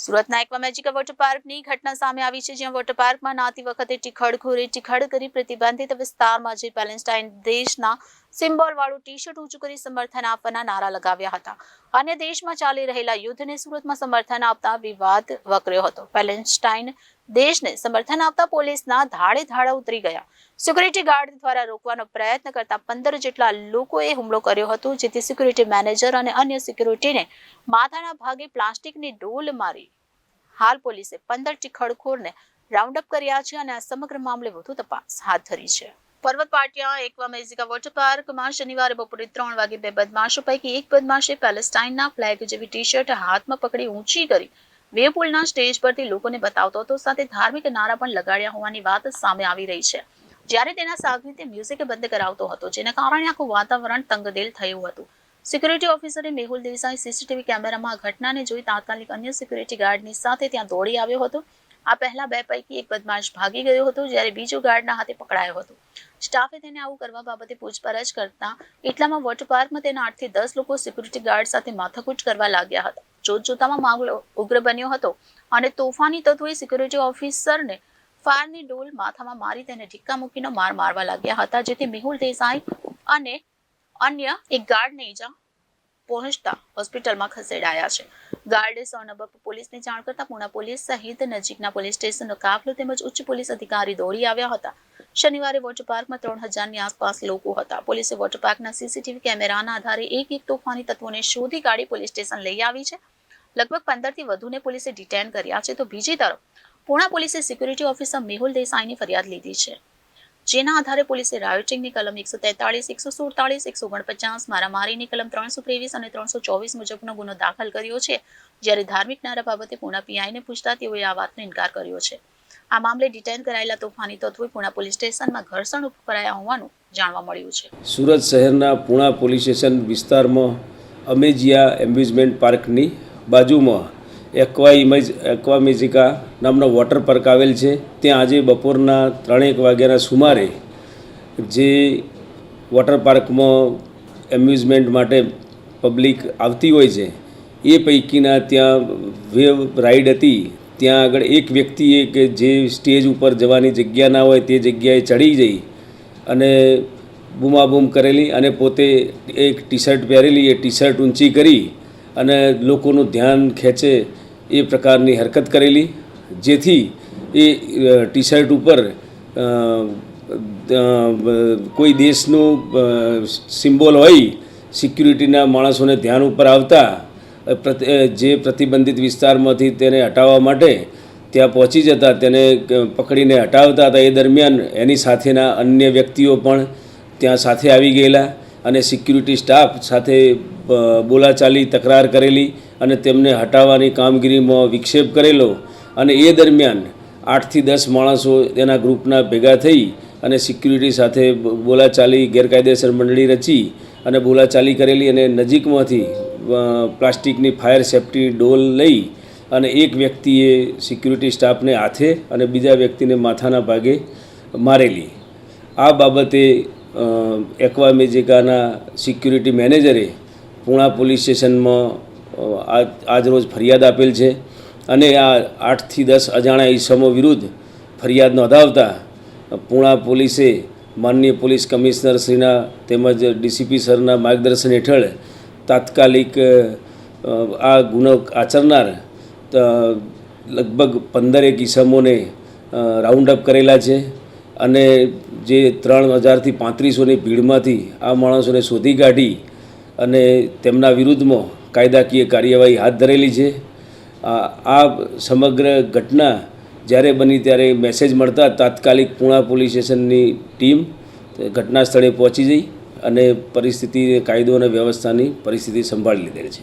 સુરતના એકવા મેજિકા વોટર પાર્કની ઘટના સામે આવી છે, જ્યાં વોટર પાર્કમાં નાતી વખતે ટીખડખોરી ટીખડ કરી પ્રતિબંધિત વિસ્તારમાં જે પેલેસ્ટાઇન દેશના સિમ્બોલ વાળું ટી શર્ટ ઊંચું કરી સમર્થન આપવાના નારા લગાવ્યા હતા. અને દેશમાં ચાલી રહેલા યુદ્ધને સુરતમાં સમર્થન આપતા વિવાદ વકર્યો હતો. પેલેસ્ટાઇન દેશને સમર્થન આપતા પોલીસના ધાડે ધાડા ઉતરી ગયા. સિક્યુરિટી ગાર્ડ દ્વારા રોકવાનો પ્રયત્ન કરતા પંદર જેટલા લોકોએ હુમલો કર્યો હતો, જેથી સિક્યુરિટી મેનેજર અને અન્ય સિક્યુરિટીને માથાના ભાગે પ્લાસ્ટિકની ડોલ મારી હાલ પોલીસે પંદર ટીખડખોરને રાઉન્ડ અપ કર્યા છે અને આ સમગ્ર મામલે વધુ તપાસ હાથ ધરી છે. પર્વત પાટિયા એકવા મેઝિકા વોટર પાર્કમાં શનિવારે બપોરે ત્રણ વાગે બે બદમાશો પૈકી એક બદમાશે પેલેસ્ટાઇનના ફ્લેગ જેવી ટી શર્ટ હાથમાં પકડી ઊંચી કરી. વેવ સ્ટેજ પરથી લોકોને બતાવતો હતો, સાથે ધાર્મિક નારા પણ લગાડ્યા હોવાની વાત સામે આવી રહી છે. જ્યારે તેના સાગરીતે મ્યુઝિક બંધ કરાવતો હતો, જેના કારણે આખું વાતાવરણ તંગદિલ થયું હતું. સિક્યુરિટી ઓફિસરે મેહુલ દેસાઈ સીસીટીવી કેમેરામાં ઘટનાને જોઈ તાત્કાલિક અન્ય સિક્યુરિટી ગાર્ડની સાથે ત્યાં દોડી આવ્યો હતો. આ પહેલા બે પૈકી એક બદમાશ ભાગી ગયો હતો જ્યારે બીજો ગાર્ડના હાથે પકડાયો હતો. સ્ટાફે તેને આવું કરવા બાબતે પૂછપરછ કરતા એટલામાં વોટર પાર્કમાં તેના આઠથી દસ લોકો સિક્યુરિટી ગાર્ડ સાથે માથાકૂટ કરવા લાગ્યા હતા. જોતજોતામાં મામલો ઉગ્ર બન્યો હતો અને તોફાની તત્વોએ સિક્યુરિટી ઓફિસરને ફાયરની ડોલ માથામાં મારી તેને ઢીક્કા મૂકીને માર મારવા લાગ્યા હતા, જેથી મેહુલ દેસાઈ અને અન્ય એક ગાર્ડને ઈજા પહોંચતા હોસ્પિટલમાં ખસેડાયા છે. ગાર્ડે સોનબપ પોલીસને જાણ કરતા પુણા પોલીસ સહિત નજીકના પોલીસ સ્ટેશનનો કાફલો તેમજ ઉચ્ચ પોલીસ અધિકારી દોડી આવ્યા હતા. શનિવારે વોટર પાર્કમાં ત્રણ હજારની આસપાસ લોકો હતા. પોલીસે વોટર પાર્કના સીસીટીવી કેમેરાના આધારે એક એક તોફાની તત્વોને શોધી કાઢી પોલીસ સ્ટેશન લઈ આવી છે. લગભગ પંદરથી વધુને પોલીસે ડિટેન કર્યા છે. તો બીજી તરફ, પુણા પોલીસે સિક્યુરિટી ઓફિસર મેહુલ દેસાઈની ફરિયાદ લીધી છે. જેના આધારે પોલીસે રાયોટિંગની કલમ એકસો તેતાળીસ, એકસો સુડતાળીસ, એકસો ઓગણપચાસ, મારામારીની કલમ ત્રણસો ત્રેવીસ અને ત્રણસો ચોવીસ મુજબનો ગુનો દાખલ કર્યો છે. જ્યારે ધાર્મિક નારા બાબતે પૂના પીઆઈને પૂછતા તેઓએ આ વાતનો ઇનકાર કર્યો છે. આ મામલે ડિટેન કરાયેલા તોફાની તત્વોએ પુણા પોલીસ સ્ટેશનમાં ઘર્ષણ કરાયા હોવાનું જાણવા મળ્યું છે. સુરત શહેરના પૂણા પોલીસ સ્ટેશન વિસ્તારમાં અમેજિયા એમ્યુઝમેન્ટ પાર્કની બાજુમાં એક્વા ઇમેજ, એક્વા મેજિકા નામનો વોટર પાર્ક આવેલ છે. ત્યાં આજે બપોરના ત્રણેક વાગ્યાના સુમારે જે વોટર પાર્કમાં એમ્યુઝમેન્ટ માટે પબ્લિક આવતી હોય છે, એ પૈકીના ત્યાં વેવ રાઈડ હતી. ત્યાં આગળ એક વ્યક્તિએ કે જે સ્ટેજ ઉપર જવાની જગ્યા ના હોય તે જગ્યાએ ચડી જઈ અને બૂમાબૂમ કરેલી અને પોતે એક ટી શર્ટ પહેરેલી, એ ટી શર્ટ ઊંચી કરી અને લોકોનું ધ્યાન ખેંચે એ પ્રકારની હરકત કરેલી. જેથી એ ટી શર્ટ ઉપર કોઈ દેશનું સિમ્બોલ હોય, સિક્યુરિટીના માણસોને ધ્યાન ઉપર આવતા જે પ્રતિબંધિત વિસ્તારમાંથી તેને હટાવવા માટે ત્યાં પહોંચી જતા, તેને પકડીને હટાવતા હતા, એ દરમિયાન એની સાથેના અન્ય વ્યક્તિઓ પણ ત્યાં સાથે આવી ગયેલા અને સિક્યુરિટી સ્ટાફ સાથે બોલાચાલી, તકરાર કરેલી. અને તેમને હટાવવાની કામગીરીમાં વિક્ષેપ કરેલો અને એ દરમિયાન આઠથી દસ માણસો તેના ગ્રુપના ભેગા થઈ અને સિક્યુરિટી સાથે બોલાચાલી, ગેરકાયદેસર મંડળી રચી અને બોલાચાલી કરેલી અને નજીકમાંથી પ્લાસ્ટિકની ફાયર સેફ્ટી ડોલ લઈ અને એક વ્યક્તિએ સિક્યુરિટી સ્ટાફને હાથે અને બીજા વ્યક્તિને માથાના ભાગે મારેલી. આ બાબતે એક્વામેજિકાના એક્વા મેજિકાના સિક્યુરિટી મેનેજરે પૂણા પોલીસ સ્ટેશનમાં આજ રોજ ફરિયાદ આપેલ છે અને આ આઠથી દસ અજાણ્યા ઈસમો વિરુદ્ધ ફરિયાદ નોંધાવતા પૂણા પોલીસે માનનીય પોલીસ કમિશનર શ્રીના તેમજ ડીસીપી સરના માર્ગદર્શન હેઠળ તાત્કાલિક આ ગુનો આચરનાર લગભગ પંદરેક ઈસમોને રાઉન્ડ અપ કરેલા છે અને જે ત્રણ હજારથી પાંત્રીસોની ભીડમાંથી આ માણસોને શોધી કાઢી અને તેમના વિરુદ્ધમાં કાયદાકીય કાર્યવાહી હાથ ધરેલી છે. આ સમગ્ર ઘટના જ્યારે બની ત્યારે મેસેજ મળતા તાત્કાલિક પૂણા પોલીસ સ્ટેશનની ટીમ ઘટના સ્થળે પહોંચી જઈ અને પરિસ્થિતિ, કાયદો અને વ્યવસ્થાની પરિસ્થિતિ સંભાળી લીધેલ છે.